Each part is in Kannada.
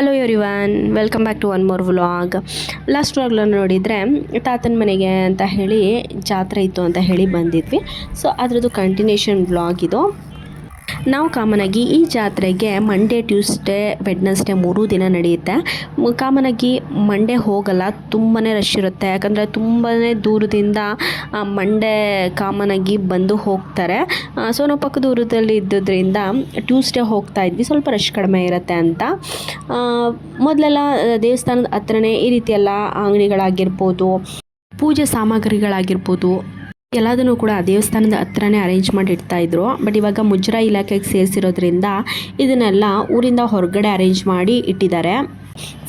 Hello everyone welcome back to one more vlog last ವ್ಲಾಗ್ಲ ನೋಡಿದರೆ ತಾತನ ಮನೆಗೆ ಅಂತ ಹೇಳಿ ಜಾತ್ರೆ ಇತ್ತು ಅಂತ ಹೇಳಿ ಬಂದಿದ್ವಿ. ಸೊ ಅದರದ್ದು ಕಂಟಿನ್ಯೂಷನ್ ವ್ಲಾಗ್ ಇದು. ನಾವು ಕಾಮನಾಗಿ ಈ ಜಾತ್ರೆಗೆ ಮಂಡೇ ಟ್ಯೂಸ್ಡೇ ವೆಡ್ನಸ್ಡೇ ಮೂರು ದಿನ ನಡೆಯುತ್ತೆ. ಕಾಮನಾಗಿ ಮಂಡೇ ಹೋಗಲ್ಲ ತುಂಬಾ ರಶ್ ಇರುತ್ತೆ. ಯಾಕಂದರೆ ತುಂಬಾ ದೂರದಿಂದ ಮಂಡೇ ಕಾಮನಾಗಿ ಬಂದು ಹೋಗ್ತಾರೆ. ಸೊ ನಾವು ಪಕ್ಕದ ಊರದಲ್ಲಿ ಇದ್ದುದರಿಂದ ಟ್ಯೂಸ್ಡೇ ಹೋಗ್ತಾ ಇದ್ವಿ. ಸ್ವಲ್ಪ ರಶ್ ಕಡಿಮೆ ಇರುತ್ತೆ ಅಂತ. ಮೊದಲೆಲ್ಲ ದೇವಸ್ಥಾನದ ಹತ್ರನೇ ಈ ರೀತಿ ಎಲ್ಲ ಅಂಗಡಿಗಳಾಗಿರ್ಬೋದು, ಪೂಜೆ ಸಾಮಗ್ರಿಗಳಾಗಿರ್ಬೋದು ಎಲ್ಲದನ್ನು ಕೂಡ ದೇವಸ್ಥಾನದ ಹತ್ರನೇ ಅರೇಂಜ್ ಮಾಡಿ ಇಡ್ತಾ ಇದ್ರು. ಬಟ್ ಇವಾಗ ಮುಜರಾ ಇಲಾಖೆಗೆ ಸೇರಿಸಿರೋದ್ರಿಂದ ಇದನ್ನೆಲ್ಲ ಊರಿಂದ ಹೊರಗಡೆ ಅರೇಂಜ್ ಮಾಡಿ ಇಟ್ಟಿದ್ದಾರೆ.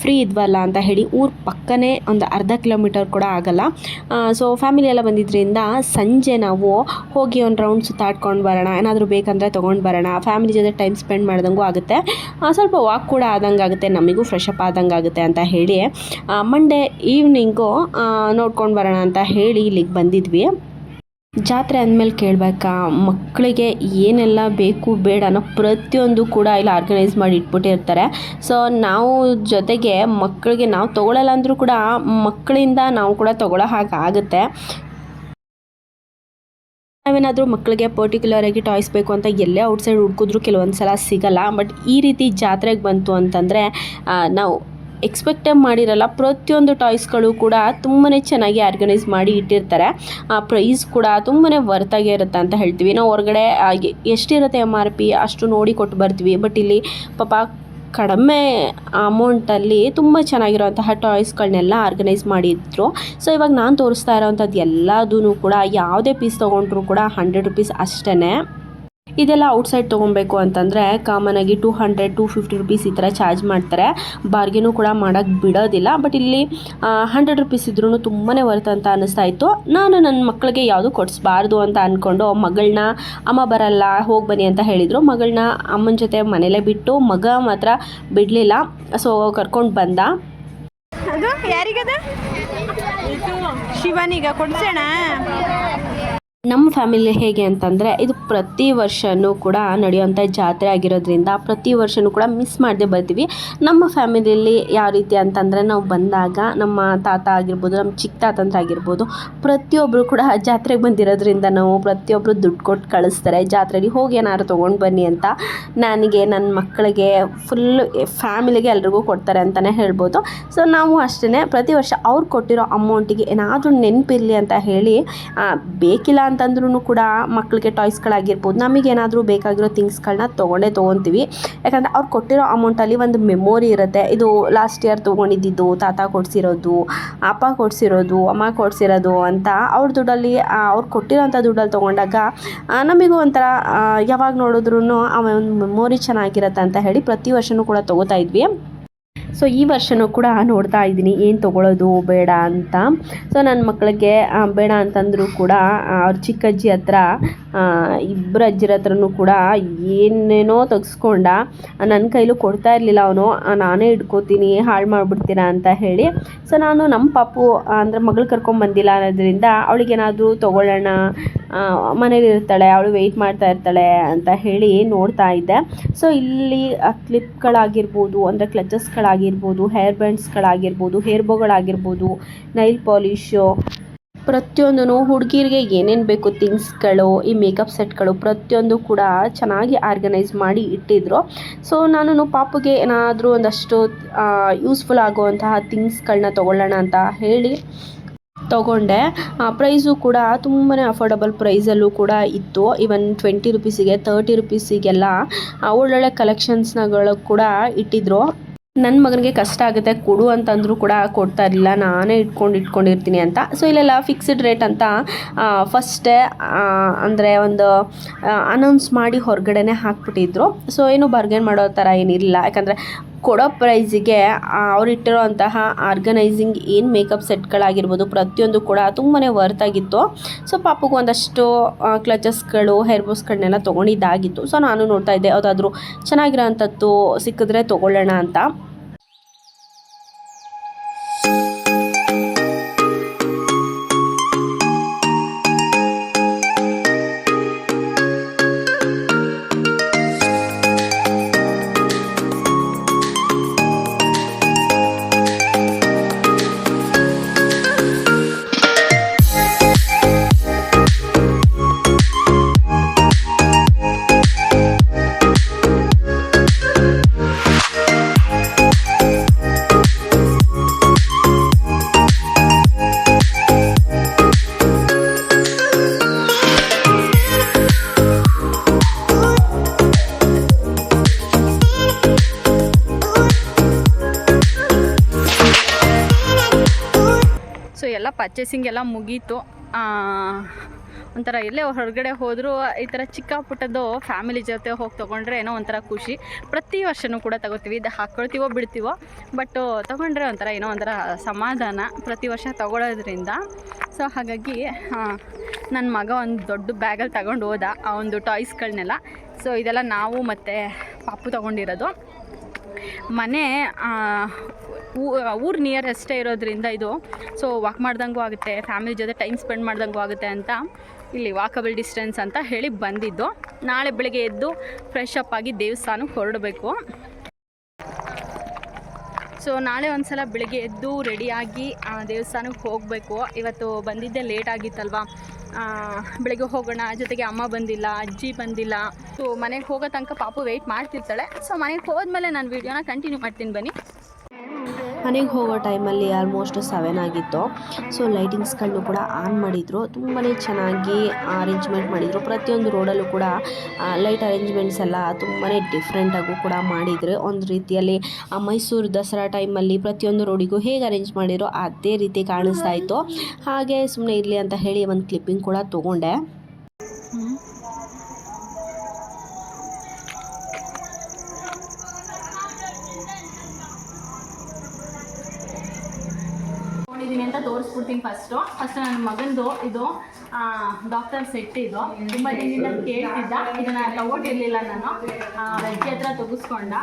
ಫ್ರೀ ಇದ್ವಲ್ಲ ಅಂತ ಹೇಳಿ ಊರು ಪಕ್ಕನೇ ಒಂದು ಅರ್ಧ ಕಿಲೋಮೀಟರ್ ಕೂಡ ಆಗಲ್ಲ. ಸೊ ಫ್ಯಾಮಿಲಿ ಎಲ್ಲ ಬಂದಿದ್ದರಿಂದ ಸಂಜೆ ನಾವು ಹೋಗಿ ಒಂದು ರೌಂಡ್ ಸುತ್ತಾಡ್ಕೊಂಡು ಬರೋಣ. ಏನಾದರೂ ಬೇಕಂದರೆ ತೊಗೊಂಡು ಬರೋಣ. ಫ್ಯಾಮಿಲಿ ಜೊತೆ ಟೈಮ್ ಸ್ಪೆಂಡ್ ಮಾಡ್ದಂಗೂ ಆಗುತ್ತೆ. ಸ್ವಲ್ಪ ವಾಕ್ ಕೂಡ ಆದಂಗೆ ಆಗುತ್ತೆ. ನಮಗೂ ಫ್ರೆಶ್ ಅಪ್ ಆದಂಗೆ ಆಗುತ್ತೆ ಅಂತ ಹೇಳಿ ಮಂಡೇ ಈವ್ನಿಂಗು ನೋಡ್ಕೊಂಡು ಬರೋಣ ಅಂತ ಹೇಳಿ ಇಲ್ಲಿಗೆ ಬಂದಿದ್ವಿ. ಜಾತ್ರೆ ಅಂದಮೇಲೆ ಕೇಳಬೇಕಾ, ಮಕ್ಕಳಿಗೆ ಏನೆಲ್ಲ ಬೇಕು ಬೇಡ ಅನ್ನೋ ಪ್ರತಿಯೊಂದು ಕೂಡ ಇಲ್ಲಿ ಆರ್ಗನೈಸ್ ಮಾಡಿ ಇಟ್ಬಿಟ್ಟಿರ್ತಾರೆ ಸೊ ನಾವು ಜೊತೆಗೆ ಮಕ್ಕಳಿಗೆ ನಾವು ತೊಗೊಳಲ್ಲ ಅಂದರೂ ಕೂಡ ಮಕ್ಕಳಿಂದ ನಾವು ಕೂಡ ತೊಗೊಳ್ಳೋ ಹಾಗೆ ಆಗುತ್ತೆ. ನಾವೇನಾದರೂ ಮಕ್ಕಳಿಗೆ ಪರ್ಟಿಕ್ಯುಲರ್ ಆಗಿ ಟಾಯ್ಸ್ ಬೇಕು ಅಂತ ಎಲ್ಲೇ ಔಟ್ಸೈಡ್ ಹುಡ್ಕಿದ್ರು ಕೆಲವೊಂದು ಸಲ ಸಿಗಲ್ಲ. ಬಟ್ ಈ ರೀತಿ ಜಾತ್ರೆಗೆ ಬಂತು ಅಂತಂದರೆ ನಾವು ಎಕ್ಸ್ಪೆಕ್ಟೇ ಮಾಡಿರಲ್ಲ, ಪ್ರತಿಯೊಂದು ಟಾಯ್ಸ್ಗಳು ಕೂಡ ತುಂಬಾ ಚೆನ್ನಾಗಿ ಆರ್ಗನೈಸ್ ಮಾಡಿ ಇಟ್ಟಿರ್ತಾರೆ. ಆ ಪ್ರೈಸ್ ಕೂಡ ತುಂಬಾ ವರ್ತಾಗೆ ಇರುತ್ತೆ ಅಂತ ಹೇಳ್ತೀವಿ. ನಾವು ಹೊರಗಡೆ ಎಷ್ಟಿರುತ್ತೆ ಎಂ ಆರ್ ಪಿ ಅಷ್ಟು ನೋಡಿ ಕೊಟ್ಟು ಬರ್ತೀವಿ. ಬಟ್ ಇಲ್ಲಿ ಪಾಪ ಕಡಿಮೆ ಅಮೌಂಟಲ್ಲಿ ತುಂಬ ಚೆನ್ನಾಗಿರುವಂತಹ ಟಾಯ್ಸ್ಗಳನ್ನೆಲ್ಲ ಆರ್ಗನೈಸ್ ಮಾಡಿದ್ರು. ಸೊ ಇವಾಗ ನಾನು ತೋರಿಸ್ತಾ ಇರೋವಂಥದ್ದು ಎಲ್ಲದೂ ಕೂಡ, ಯಾವುದೇ ಪೀಸ್ ತೊಗೊಂಡ್ರು ಕೂಡ ಹಂಡ್ರೆಡ್ ರುಪೀಸ್ ಅಷ್ಟೇ ಇದೆಲ್ಲ ಔಟ್ಸೈಡ್ ತೊಗೊಬೇಕು ಅಂತಂದರೆ ಕಾಮನಾಗಿ two hundred two fifty rupees ಈ ಥರ ಚಾರ್ಜ್ ಮಾಡ್ತಾರೆ. ಬಾರ್ಗೇನು ಕೂಡ ಮಾಡೋಕ್ಕೆ ಬಿಡೋದಿಲ್ಲ. ಬಟ್ ಇಲ್ಲಿ ಹಂಡ್ರೆಡ್ ರುಪೀಸ್ ಇದ್ರೂ ತುಂಬಾ ವರ್ತ್ ಅಂತ ಅನ್ನಿಸ್ತಾ ಇತ್ತು. ನಾನು ನನ್ನ ಮಕ್ಕಳಿಗೆ ಯಾವುದು ಕೊಡಿಸ್ಬಾರ್ದು ಅಂತ ಅಂದ್ಕೊಂಡು ಮಗಳನ್ನ ಅಮ್ಮ ಬರಲ್ಲ, ಹೋಗಿ ಬನ್ನಿ ಅಂತ ಹೇಳಿದರು. ಮಗಳನ್ನ ಅಮ್ಮನ ಜೊತೆ ಮನೇಲೇ ಬಿಟ್ಟು ಮಗ ಮಾತ್ರ ಬಿಡಲಿಲ್ಲ. ಸೊ ಕರ್ಕೊಂಡು ಬಂದ. ಯಾರಿಗದ? ಶಿವನಿಗ? ಕೊಡ್ಸೋಣ? ನಮ್ಮ ಫ್ಯಾಮಿಲಿ ಹೇಗೆ ಅಂತಂದರೆ, ಇದು ಪ್ರತಿ ವರ್ಷವೂ ಕೂಡ ನಡೆಯುವಂಥ ಜಾತ್ರೆ ಆಗಿರೋದ್ರಿಂದ ಪ್ರತಿ ವರ್ಷವೂ ಕೂಡ ಮಿಸ್ ಮಾಡದೆ ಬರ್ತೀವಿ. ನಮ್ಮ ಫ್ಯಾಮಿಲಿಯಲ್ಲಿ ಯಾವ ರೀತಿ ಅಂತಂದರೆ, ನಾವು ಬಂದಾಗ ನಮ್ಮ ತಾತ ಆಗಿರ್ಬೋದು, ನಮ್ಮ ಚಿಕ್ಕ ತಾತಂದ್ರ ಆಗಿರ್ಬೋದು ಪ್ರತಿಯೊಬ್ಬರು ಕೂಡ ಜಾತ್ರೆಗೆ ಬಂದಿರೋದ್ರಿಂದ ನಾವು ಪ್ರತಿಯೊಬ್ಬರು ದುಡ್ಡು ಕೊಟ್ಟು ಕಳಿಸ್ತಾರೆ. ಜಾತ್ರೆಗೆ ಹೋಗಿ ಏನಾದ್ರು ತೊಗೊಂಡು ಬನ್ನಿ ಅಂತ ನನಗೆ ನನ್ನ ಮಕ್ಕಳಿಗೆ ಫುಲ್ ಫ್ಯಾಮಿಲಿಗೆ ಎಲ್ರಿಗೂ ಕೊಡ್ತಾರೆ ಅಂತಲೇ ಹೇಳ್ಬೋದು. ಸೊ ನಾವು ಅಷ್ಟೇ ಪ್ರತಿ ವರ್ಷ ಅವ್ರು ಕೊಟ್ಟಿರೋ ಅಮೌಂಟಿಗೆ ಏನಾದರೂ ನೆನಪಿರಲಿ ಅಂತ ಹೇಳಿ ಬೇಕಿಲ್ಲ ಅಂತಂದ್ರೂ ಕೂಡ ಮಕ್ಕಳಿಗೆ ಟಾಯ್ಸ್ಗಳಾಗಿರ್ಬೋದು, ನಮಗೇನಾದರೂ ಬೇಕಾಗಿರೋ ಥಿಂಗ್ಸ್ಗಳನ್ನ ತೊಗೊಂಡೇ ತೊಗೊತೀವಿ. ಯಾಕಂದರೆ ಅವ್ರು ಕೊಟ್ಟಿರೋ ಅಮೌಂಟಲ್ಲಿ ಒಂದು ಮೆಮೊರಿ ಇರುತ್ತೆ. ಇದು ಲಾಸ್ಟ್ ಇಯರ್ ತೊಗೊಂಡಿದ್ದು, ತಾತ ಕೊಡಿಸಿರೋದು, ಅಪ್ಪ ಕೊಡಿಸಿರೋದು, ಅಮ್ಮ ಕೊಡಿಸಿರೋದು ಅಂತ ಅವ್ರ ದುಡ್ಡಲ್ಲಿ ಅವ್ರು ಕೊಟ್ಟಿರೋಂಥ ದುಡ್ಡಲ್ಲಿ ತೊಗೊಂಡಾಗ ನಮಗೂ ಒಂಥರ ಯಾವಾಗ ನೋಡಿದ್ರೂ ಆ ಒಂದು ಮೆಮೊರಿ ಚೆನ್ನಾಗಿರುತ್ತೆ ಅಂತ ಹೇಳಿ ಪ್ರತಿ ವರ್ಷವೂ ಕೂಡ ತೊಗೋತಾ ಇದ್ವಿ. ಸೊ ಈ ವರ್ಷವೂ ಕೂಡ ನೋಡ್ತಾ ಇದ್ದೀನಿ. ಏನು ತೊಗೊಳೋದು ಬೇಡ ಅಂತ. ಸೊ ನನ್ನ ಮಕ್ಕಳಿಗೆ ಬೇಡ ಅಂತಂದರೂ ಕೂಡ ಅವ್ರ ಚಿಕ್ಕಜ್ಜಿ ಹತ್ರ ಇಬ್ಬರ ಅಜ್ಜಿರ ಹತ್ರನೂ ಕೂಡ ಏನೇನೋ ತೆಗೆಸ್ಕೊಂಡ ನನ್ನ ಕೈಲೂ ಕೊಡ್ತಾ ಇರಲಿಲ್ಲ ಅವನು. ನಾನೇ ಇಟ್ಕೋತೀನಿ ಹಾಳು ಮಾಡಿಬಿಡ್ತೀರಾ ಅಂತ ಹೇಳಿ. ಸೊ ನಾನು ನಮ್ಮ ಪಾಪು, ಅಂದರೆ ಮಗಳು ಕರ್ಕೊಂಬಂದಿಲ್ಲ ಅನ್ನೋದ್ರಿಂದ ಅವಳಿಗೇನಾದರೂ ತೊಗೊಳ್ಳೋಣ ಮನೇಲಿ ಇರ್ತಾಳೆ, ಅವಳು ವೆಯ್ಟ್ ಮಾಡ್ತಾ ಇರ್ತಾಳೆ ಅಂತ ಹೇಳಿ ನೋಡ್ತಾ ಇದ್ದೆ. ಸೊ ಇಲ್ಲಿ ಕ್ಲಿಪ್ಗಳಾಗಿರ್ಬೋದು ಅಂದರೆ ಕ್ಲಚಸ್ಗಳಾಗಿರ್ಬೋದು ಹೇರ್ ಬ್ಯಾಂಡ್ಸ್ಗಳಾಗಿರ್ಬೋದು ಹೇರ್ ಬೋಗಳಾಗಿರ್ಬೋದು ನೈಲ್ ಪಾಲಿಶು ಪ್ರತಿಯೊಂದೂ ಹುಡುಗಿರಿಗೆ ಏನೇನು ಬೇಕು ಥಿಂಗ್ಸ್ಗಳು ಈ ಮೇಕಪ್ ಸೆಟ್ಗಳು ಪ್ರತಿಯೊಂದು ಕೂಡ ಚೆನ್ನಾಗಿ ಆರ್ಗನೈಸ್ ಮಾಡಿ ಇಟ್ಟಿದ್ರು. ಸೊ ನಾನು ಪಾಪುಗೆ ಏನಾದರೂ ಒಂದಷ್ಟು ಯೂಸ್ಫುಲ್ ಆಗುವಂತಹ ಥಿಂಗ್ಸ್ಗಳನ್ನ ತೊಗೊಳ್ಳೋಣ ಅಂತ ಹೇಳಿ ತಗೊಂಡೆ. ಪ್ರೈಸು ಕೂಡ ತುಂಬಾ ಅಫೋರ್ಡಬಲ್ ಪ್ರೈಸಲ್ಲೂ ಕೂಡ ಇತ್ತು. ಇವನ್ ಟ್ವೆಂಟಿ ರುಪೀಸಿಗೆ ತರ್ಟಿ ರುಪೀಸಿಗೆಲ್ಲ ಒಳ್ಳೊಳ್ಳೆ ಕಲೆಕ್ಷನ್ಸ್ನಗಳು ಕೂಡ ಇಟ್ಟಿದ್ರು. ನನ್ನ ಮಗನಿಗೆ ಕಷ್ಟ ಆಗುತ್ತೆ, ಕೊಡು ಅಂತಂದರೂ ಕೂಡ ಕೊಡ್ತಾ ಇರಲಿಲ್ಲ. ನಾನೇ ಇಟ್ಕೊಂಡು ಇಟ್ಕೊಂಡಿರ್ತೀನಿ ಅಂತ. ಸೊ ಇಲ್ಲೆಲ್ಲ ಫಿಕ್ಸ್ಡ್ ರೇಟ್ ಅಂತ ಫಸ್ಟೇ ಅಂದರೆ ಒಂದು ಅನೌನ್ಸ್ ಮಾಡಿ ಹೊರಗಡೆನೇ ಹಾಕ್ಬಿಟ್ಟಿದ್ರು. ಸೊ ಏನು ಬರ್ಗೇನ್ ಮಾಡೋ ಥರ ಏನಿರಲಿಲ್ಲ ಯಾಕಂದರೆ ಕೊಡೋ ಪ್ರೈಸಿಗೆ ಅವ್ರು ಇಟ್ಟಿರೋಂತಹ ಆರ್ಗನೈಸಿಂಗ್ ಏನು ಮೇಕಪ್ ಸೆಟ್ಗಳಾಗಿರ್ಬೋದು ಪ್ರತಿಯೊಂದು ಕೂಡ ತುಂಬಾ ವರ್ತಾಗಿತ್ತು ಸೊ ಪಾಪಗೂ ಒಂದಷ್ಟು ಕ್ಲಚಸ್ಗಳು ಹೇರ್ ಬೋಸ್ಗಳನ್ನೆಲ್ಲ ತೊಗೊಂಡಿದ್ದಾಗಿತ್ತು. ಸೊ ನಾನು ನೋಡ್ತಾ ಇದ್ದೆ, ಯಾವುದಾದ್ರೂ ಚೆನ್ನಾಗಿರೋ ಅಂಥದ್ದು ಸಿಕ್ಕಿದ್ರೆ ತೊಗೊಳ್ಳೋಣ ಅಂತ. ಪರ್ಚೇಸಿಂಗ್ ಎಲ್ಲ ಮುಗೀತು. ಒಂಥರ ಎಲ್ಲೇ ಹೊರಗಡೆ ಹೋದರೂ ಈ ಥರ ಚಿಕ್ಕ ಪುಟ್ಟದ್ದು ಫ್ಯಾಮಿಲಿ ಜೊತೆ ಹೋಗಿ ತೊಗೊಂಡ್ರೆ ಏನೋ ಒಂಥರ ಖುಷಿ. ಪ್ರತಿ ವರ್ಷವೂ ಕೂಡ ತಗೋತೀವಿ. ಇದು ಹಾಕ್ಕೊಳ್ತೀವೋ ಬಿಡ್ತೀವೋ ಬಟ್ ತೊಗೊಂಡ್ರೆ ಒಂಥರ ಏನೋ ಒಂಥರ ಸಮಾಧಾನ ಪ್ರತಿ ವರ್ಷ ತೊಗೊಳೋದ್ರಿಂದ. ಸೊ ಹಾಗಾಗಿ ನನ್ನ ಮಗ ಒಂದು ದೊಡ್ಡ ಬ್ಯಾಗಲ್ಲಿ ತಗೊಂಡು ಹೋದ, ಆ ಒಂದು ಟಾಯ್ಸ್ಗಳನ್ನೆಲ್ಲ ಸೊ ಇದೆಲ್ಲ ನಾವು ಮತ್ತು ಪಾಪು ತೊಗೊಂಡಿರೋದು. ಮನೆ ಊರು ನಿಯರ್ ಅಷ್ಟೇ ಇರೋದ್ರಿಂದ ಇದು. ಸೊ ವಾಕ್ ಮಾಡ್ದಂಗೂ ಆಗುತ್ತೆ ಫ್ಯಾಮಿಲಿ ಜೊತೆ ಟೈಮ್ ಸ್ಪೆಂಡ್ ಮಾಡ್ದಂಗೂ ಆಗುತ್ತೆ ಅಂತ ಇಲ್ಲಿ ವಾಕಬಲ್ ಡಿಸ್ಟೆನ್ಸ್ ಅಂತ ಹೇಳಿ ಬಂದಿದ್ದು. ನಾಳೆ ಬೆಳಗ್ಗೆ ಎದ್ದು ಫ್ರೆಶ್ ಅಪ್ ಆಗಿ ದೇವಸ್ಥಾನಕ್ಕೆ ಹೊರಡಬೇಕು. ಸೊ ನಾಳೆ ಒಂದು ಸಲ ಬೆಳಗ್ಗೆ ಎದ್ದು ರೆಡಿಯಾಗಿ ದೇವಸ್ಥಾನಕ್ಕೆ ಹೋಗಬೇಕು. ಇವತ್ತು ಬಂದಿದ್ದೆ ಲೇಟ್ ಆಗಿತ್ತಲ್ವಾ? ಬೆಳಿಗ್ಗೆ ಹೋಗೋಣ, ಜೊತೆಗೆ ಅಮ್ಮ ಬಂದಿಲ್ಲ, ಅಜ್ಜಿ ಬಂದಿಲ್ಲ. ಸೊ ಮನೆಗೆ ಹೋಗೋ ತನಕ ಪಾಪು ವೆಯ್ಟ್ ಮಾಡ್ತಿರ್ತಾಳೆ. ಸೊ ಮನೆಗೆ ಹೋದ್ಮೇಲೆ ನಾನು ವೀಡಿಯೋನ ಕಂಟಿನ್ಯೂ ಮಾಡ್ತೀನಿ ಬನ್ನಿ. ಮನೆಗೆ ಹೋಗೋ ಟೈಮಲ್ಲಿ ಆಲ್ಮೋಸ್ಟ್ ಸೆವೆನ್ ಆಗಿತ್ತು. ಸೊ ಲೈಟಿಂಗ್ಸ್ಗಳನ್ನೂ ಕೂಡ ಆನ್ ಮಾಡಿದರು. ತುಂಬಾ ಚೆನ್ನಾಗಿ ಅರೇಂಜ್ಮೆಂಟ್ ಮಾಡಿದರು. ಪ್ರತಿಯೊಂದು ರೋಡಲ್ಲೂ ಕೂಡ ಲೈಟ್ ಅರೇಂಜ್ಮೆಂಟ್ಸ್ ಎಲ್ಲ ತುಂಬಾ ಡಿಫ್ರೆಂಟಾಗೂ ಕೂಡ ಮಾಡಿದರೆ. ಒಂದು ರೀತಿಯಲ್ಲಿ, ಆ, ಮೈಸೂರು ದಸರಾ ಟೈಮಲ್ಲಿ ಪ್ರತಿಯೊಂದು ರೋಡಿಗೂ ಹೇಗೆ ಅರೇಂಜ್ ಮಾಡಿರೋ ಅದೇ ರೀತಿ ಕಾಣಿಸ್ತಾ ಇತ್ತು. ಹಾಗೆ ಸುಮ್ಮನೆ ಇರಲಿ ಅಂತ ಹೇಳಿ ಒಂದು ಕ್ಲಿಪ್ಪಿಂಗ್ ಕೂಡ ತೊಗೊಂಡೆ. ತೋರಿಸ್ಬಿಡ್ತೀನಿ ಫಸ್ಟು ಫಸ್ಟ್ ನನ್ನ ಮಗನದು ಇದು ಡಾಕ್ಟರ್ ಸೆಟ್ ಇದು. ತುಂಬ ದಿನದಿಂದ ಕೇಳ್ತಿದ್ದ. ಇದನ್ನ ತಗೊಂಡಿರ್ಲಿಲ್ಲ ನಾನು. ವೆಜ್ಜಿ ಹತ್ರ ತೆಗೆಸ್ಕೊಂಡ.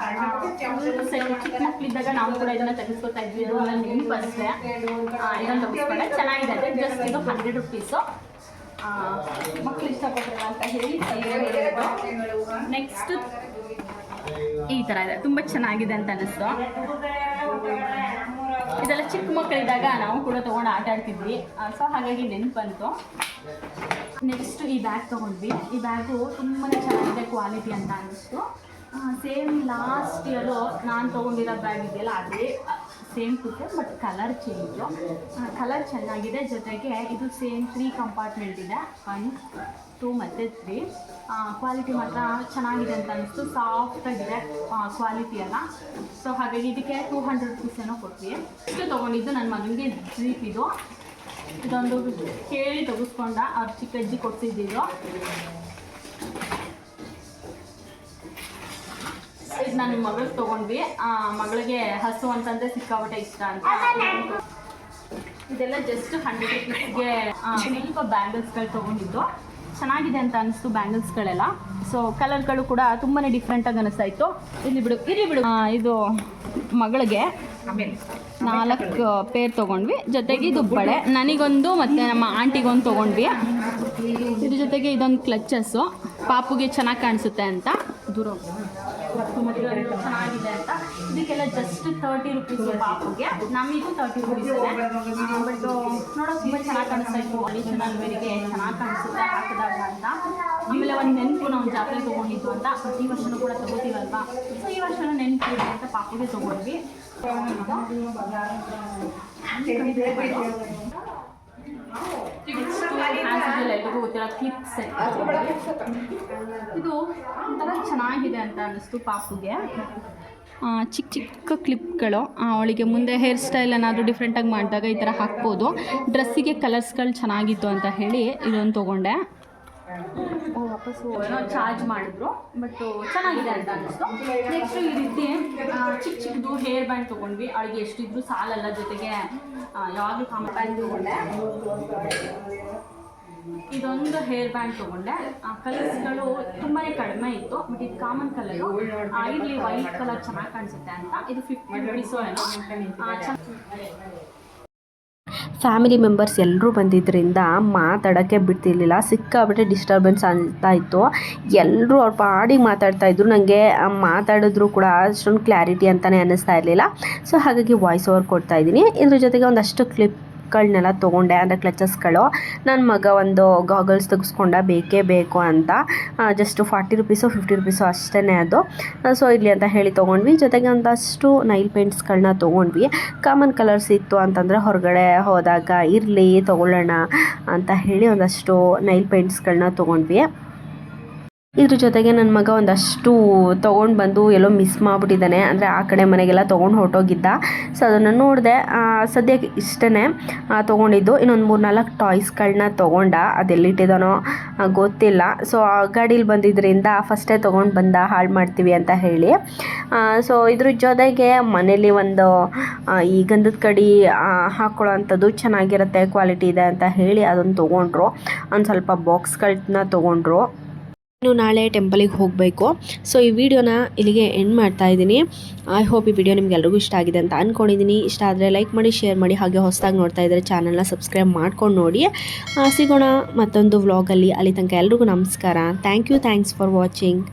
ಸೆಟ್ ಚಿಕ್ಕ ಮಕ್ಕಳಿದ್ದಾಗ ನಾವು ಕೂಡ ಇದನ್ನ ತೆಗೆಸ್ಕೊತಾ ಇದ್ವಿ. ಇದು ನನ್ನ ನೆನಪು ಆ, ಇದನ್ನ ತೆಗಿಸ್ಕೊಂಡೆ. ಚೆನ್ನಾಗಿದೆ. ಜಸ್ಟ್ ಇದು ಹಂಡ್ರೆಡ್ ರುಪೀಸು ಮಕ್ಳು ಇಷ್ಟಪಡ್ತಾರೆ ಅಂತ ಹೇಳಿ ನೆಕ್ಸ್ಟ್ ಈ ಥರ ಇದೆ. ತುಂಬ ಚೆನ್ನಾಗಿದೆ ಅಂತ ಅನ್ನಿಸ್ತು ಇದೆಲ್ಲ ಚಿಕ್ಕ ಮಕ್ಕಳಿದ್ದಾಗ ನಾವು ಕೂಡ ತಗೊಂಡು ಆಟ ಆಡ್ತಿದ್ವಿ. ಸೊ ಹಾಗಾಗಿ ನೆನಪು ಬಂತು ನೆಕ್ಸ್ಟ್ ಈ ಬ್ಯಾಗ್ ತೊಗೊಂಡ್ವಿ. ಈ ಬ್ಯಾಗು ತುಂಬಾ ಚೆನ್ನಾಗಿದೆ ಕ್ವಾಲಿಟಿ ಅಂತ ಅನ್ನಿಸ್ತು ಸೇಮ್ ಲಾಸ್ಟ್ ಇಯರು ನಾನು ತೊಗೊಂಡಿರೋ ಬ್ಯಾಗ್ ಇದೆಯಲ್ಲ, ಅದೇ same same but colour change colour ಚೆನ್ನಾಗಿದೆ. ಜೊತೆಗೆ ಇದು ಸೇಮ್ ತ್ರೀ ಕಂಪಾರ್ಟ್ಮೆಂಟ್ ಇದೆ. ಒನ್ ಟೂ ಮತ್ತು ತ್ರೀ ಕ್ವಾಲಿಟಿ ಮಾತ್ರ ಚೆನ್ನಾಗಿದೆ ಅಂತ ಅನ್ನಿಸ್ತು ಸಾಫ್ಟಾಗಿದೆ ಕ್ವಾಲಿಟಿ ಎಲ್ಲ. ಸೊ ಹಾಗಾಗಿ ಇದಕ್ಕೆ ಟೂ ಹಂಡ್ರೆಡ್ ರುಪೀಸ್ ಏನೋ ಕೊಟ್ವಿ. ಇಷ್ಟು ತೊಗೊಂಡಿದ್ದು ನನ್ನ ಮಗನಿಗೆ ಡ್ರೀಪ್ ಇದು. ಇದೊಂದು ಕೇಳಿ ತೆಗೆಸ್ಕೊಂಡ, ಅವ್ರ ಚಿಕ್ಕ ಅಜ್ಜಿ ಕೊಡ್ತಿದ್ದಿದ್ದು. ಇದು ನನ್ನ ಮಗಳಿಗೆ ತೊಗೊಂಡ್ವಿ. ಮಗಳಿಗೆ ಹಸು ಅಂತಂದ್ರೆ ಸಿಕ್ಕಾಪಟ್ಟೆ ಇಷ್ಟ ಅಂತ. ಇದೆಲ್ಲ ಜಸ್ಟ್ ಹಂಡ್ರೆಡ್ ರುಪೀಸ್ಗೆ ಸ್ವಲ್ಪ ಬ್ಯಾಂಗಲ್ಸ್ಗಳು ತೊಗೊಂಡಿದ್ದು. ಚೆನ್ನಾಗಿದೆ ಅಂತ ಅನಿಸ್ತು ಬ್ಯಾಂಗಲ್ಸ್ಗಳೆಲ್ಲ ಸೊ ಕಲರ್ಗಳು ಕೂಡ ತುಂಬಾ ಡಿಫ್ರೆಂಟಾಗಿ ಅನಿಸ್ತಾ ಇತ್ತು. ಇಲ್ಲಿ ಬಿಡು ಇಲ್ಲಿ ಬಿಡು. ಇದು ಮಗಳಿಗೆ ನಾಲ್ಕು ಪೇರ್ ತೊಗೊಂಡ್ವಿ. ಜೊತೆಗೆ ಇದು ಬಳೆ. ನನಗೊಂದು ಮತ್ತು ನಮ್ಮ ಆಂಟಿಗೊಂದು ತಗೊಂಡ್ವಿ. ಇದ್ರ ಜೊತೆಗೆ ಇದೊಂದು ಕ್ಲಚಸ್ಸು ಪಾಪುಗೆ ಚೆನ್ನಾಗಿ ಕಾಣಿಸುತ್ತೆ ಅಂತ. ದೂರ ಚೆನ್ನಾಗಿದೆ ಅಂತ. ಇದಕ್ಕೆಲ್ಲ ಜಸ್ಟ್ ತರ್ಟಿ ರುಪೀಸ್ ಪಾಪುಗೆ. ನಮಗೂ ತರ್ಟಿ ರುಪೀಸ್ ಇದೆ. ಬಟ್ ನೋಡೋಕೆ ತುಂಬ ಚೆನ್ನಾಗಿ ಕಾಣಿಸ್ತಾ ಇತ್ತು. ಅಡಿಷನಲ್ ವೇರಿಗೆ ಚೆನ್ನಾಗಿ ಕಾಣಿಸುತ್ತೆ ಹಾಕಿದಾಗ ಅಂತ. ಆಮೇಲೆ ಒಂದು ನೆನಪು ನಾವು ಜಾತ್ರೆ ತೊಗೊಂಡಿದ್ದು ಅಂತ. ಪ್ರತಿ ವರ್ಷನೂ ಕೂಡ ತಗೋತೀವಲ್ವಾ? ಸೊ ಈ ವರ್ಷನೂ ನೆನಪು ಇದೆ ಅಂತ ಪಾಪುಗೆ ತೊಗೊಂಡ್ವಿ. ಎಲ್ರಿಗೂ ಗೊತ್ತಿರೋ ಕ್ಲಿಪ್ ಸೆಟ್. ಇದು ಒಂಥರ ಚೆನ್ನಾಗಿದೆ ಅಂತ ಅನ್ನಿಸ್ತು ಪಾಪುಗೆ. ಚಿಕ್ಕ ಚಿಕ್ಕ ಕ್ಲಿಪ್ಗಳು ಅವಳಿಗೆ ಮುಂದೆ ಹೇರ್ ಸ್ಟೈಲ್ ಏನಾದರೂ ಡಿಫ್ರೆಂಟಾಗಿ ಮಾಡಿದಾಗ ಈ ಥರ ಹಾಕ್ಬೋದು. ಡ್ರೆಸ್ಸಿಗೆ ಕಲರ್ಸ್ಗಳು ಚೆನ್ನಾಗಿತ್ತು ಅಂತ ಹೇಳಿ ಇದೊಂದು ತೊಗೊಂಡೆ. ಏನೋ ಚಾರ್ಜ್ ಮಾಡಿದ್ರು ಬಟ್ ಚೆನ್ನಾಗಿದೆ ಅಂತ ಅನಿಸ್ತು ನೆಕ್ಸ್ಟ್ ಈ ರೀತಿ ಚಿಕ್ಕ ಚಿಕ್ಕದು ಹೇರ್ ಬ್ಯಾಂಡ್ ತೊಗೊಂಡ್ವಿ. ಅವಳಿಗೆ ಎಷ್ಟಿದ್ರು ಸಾಲಲ್ಲ, ಜೊತೆಗೆ ಯಾವಾಗಲೂ ಕಾಮ ಬ್ಯಾಂಡ್ ತೊಗೊಂಡೆ ಇದೊಂದು ಹೇರ್ ಬ್ಯಾಂಡ್ ತೊಗೊಂಡೆ. ಕಲರ್ಸ್ಗಳು ತುಂಬಾ ಕಡಿಮೆ ಇತ್ತು ಬಟ್ ಇದು ಕಾಮನ್ ಕಲರ್ ಇಲ್ಲಿ ವೈಟ್ ಕಲರ್ ಚೆನ್ನಾಗಿ ಕಾಣಿಸುತ್ತೆ ಅಂತ. ಇದು ಫಿಫ್ಟಿ ಏನೋ. ಆ, ಫ್ಯಾಮಿಲಿ ಮೆಂಬರ್ಸ್ ಎಲ್ಲರೂ ಬಂದಿದ್ದರಿಂದ ಮಾತಾಡೋಕ್ಕೆ ಬಿಡ್ತಿರ್ಲಿಲ್ಲ. ಸಿಕ್ಕಾಬಿಟ್ಟೆ ಡಿಸ್ಟರ್ಬೆನ್ಸ್ ಆಗ್ತಾ ಇತ್ತು. ಎಲ್ಲರೂ ಅವ್ರ ಪಾಡಿಗೆ ಮಾತಾಡ್ತಾ ಇದ್ರು. ನನಗೆ ಮಾತಾಡಿದ್ರು ಕೂಡ ಅಷ್ಟೊಂದು ಕ್ಲಾರಿಟಿ ಅಂತಲೇ ಅನ್ನಿಸ್ತಾ ಇರಲಿಲ್ಲ. ಸೊ ಹಾಗಾಗಿ ವಾಯ್ಸ್ ಓವರ್ ಕೊಡ್ತಾ ಇದ್ದೀನಿ. ಇದ್ರ ಜೊತೆಗೆ ಒಂದಷ್ಟು ಕ್ಲಿಪ್ಗಳನ್ನೆಲ್ಲ ತೊಗೊಂಡೆ, ಅಂದರೆ ಕ್ಲಚಸ್ಗಳು ನನ್ನ ಮಗ ಒಂದು ಗಾಗಲ್ಸ್ ತೆಗೆಸ್ಕೊಂಡ, ಬೇಕೇ ಬೇಕು ಅಂತ. Just forty rupees fifty rupees ಅಷ್ಟೇ ಅದು. ಸೊ ಇರಲಿ ಅಂತ ಹೇಳಿ ತೊಗೊಂಡ್ವಿ. ಜೊತೆಗೆ ಒಂದಷ್ಟು ನೈಲ್ ಪೇಂಟ್ಸ್ಗಳನ್ನ ತೊಗೊಂಡ್ವಿ. ಕಾಮನ್ ಕಲರ್ಸ್ ಇತ್ತು ಅಂತಂದರೆ ಹೊರಗಡೆ ಹೋದಾಗ ಇರಲಿ, ತೊಗೊಳ್ಳೋಣ ಅಂತ ಹೇಳಿ ಒಂದಷ್ಟು ನೈಲ್ ಪೇಂಟ್ಸ್ಗಳನ್ನ ತೊಗೊಂಡ್ವಿ. ಇದ್ರ ಜೊತೆಗೆ ನನ್ನ ಮಗ ಒಂದಷ್ಟು ತೊಗೊಂಡು ಬಂದು ಎಲ್ಲೋ ಮಿಸ್ ಮಾಡಿಬಿಟ್ಟಿದ್ದಾನೆ. ಅಂದರೆ ಆ ಕಡೆ ಮನೆಗೆಲ್ಲ ತೊಗೊಂಡು ಹೊರಟೋಗಿದ್ದ. ಸೊ ಅದನ್ನು ನೋಡಿದೆ ಸದ್ಯಕ್ಕೆ ಇಷ್ಟೇ ತೊಗೊಂಡಿದ್ದು. ಇನ್ನೊಂದು ಮೂರು ನಾಲ್ಕು ಟಾಯ್ಸ್ಗಳನ್ನ ತೊಗೊಂಡ. ಅದೆಲ್ಲಿಟ್ಟಿದ್ದಾನೋ ಗೊತ್ತಿಲ್ಲ. ಸೊ ಆ ಗಾಡೀಲಿ ಬಂದಿದ್ದರಿಂದ ಫಸ್ಟೇ ತೊಗೊಂಡು ಬಂದ, ಹಾಳು ಮಾಡ್ತೀವಿ ಅಂತ ಹೇಳಿ. ಸೊ ಇದ್ರ ಜೊತೆಗೆ ಮನೇಲಿ ಒಂದು ಈ ಗಂಧದ ಕಡಿ ಹಾಕ್ಕೊಳ್ಳೋ ಅಂಥದ್ದು ಚೆನ್ನಾಗಿರುತ್ತೆ ಕ್ವಾಲಿಟಿ ಇದೆ ಅಂತ ಹೇಳಿ ಅದನ್ನು ತೊಗೊಂಡ್ರು. ಒಂದು ಸ್ವಲ್ಪ ಬಾಕ್ಸ್ಗಳನ್ನ ತೊಗೊಂಡ್ರು. ಇನ್ನು ನಾಳೆ ಟೆಂಪಲಿಗೆ ಹೋಗಬೇಕು. ಸೊ ಈ ವಿಡಿಯೋನ ಇಲ್ಲಿಗೆ ಎಂಡ್ ಮಾಡ್ತಾ ಇದ್ದೀನಿ. ಐ ಹೋಪ್ ಈ ವಿಡಿಯೋ ಎಲ್ರಿಗೂ ಇಷ್ಟ ಆಗಿದೆ ಅಂತ ಅಂದ್ಕೊಂಡಿದ್ದೀನಿ ಇಷ್ಟ ಆದರೆ ಲೈಕ್ ಮಾಡಿ ಶೇರ್ ಮಾಡಿ, ಹಾಗೆ ಹೊಸದಾಗಿ ನೋಡ್ತಾ ಇದ್ದರೆ ಚಾನಲ್ನ ಸಬ್ಸ್ಕ್ರೈಬ್ ಮಾಡ್ಕೊಂಡು ನೋಡಿ. ಸಿಗೋಣ ಮತ್ತೊಂದು ವ್ಲಾಗಲ್ಲಿ ಅಲ್ಲಿ. ತನಕ ಎಲ್ರಿಗೂ ನಮಸ್ಕಾರ. Thank you thanks for watching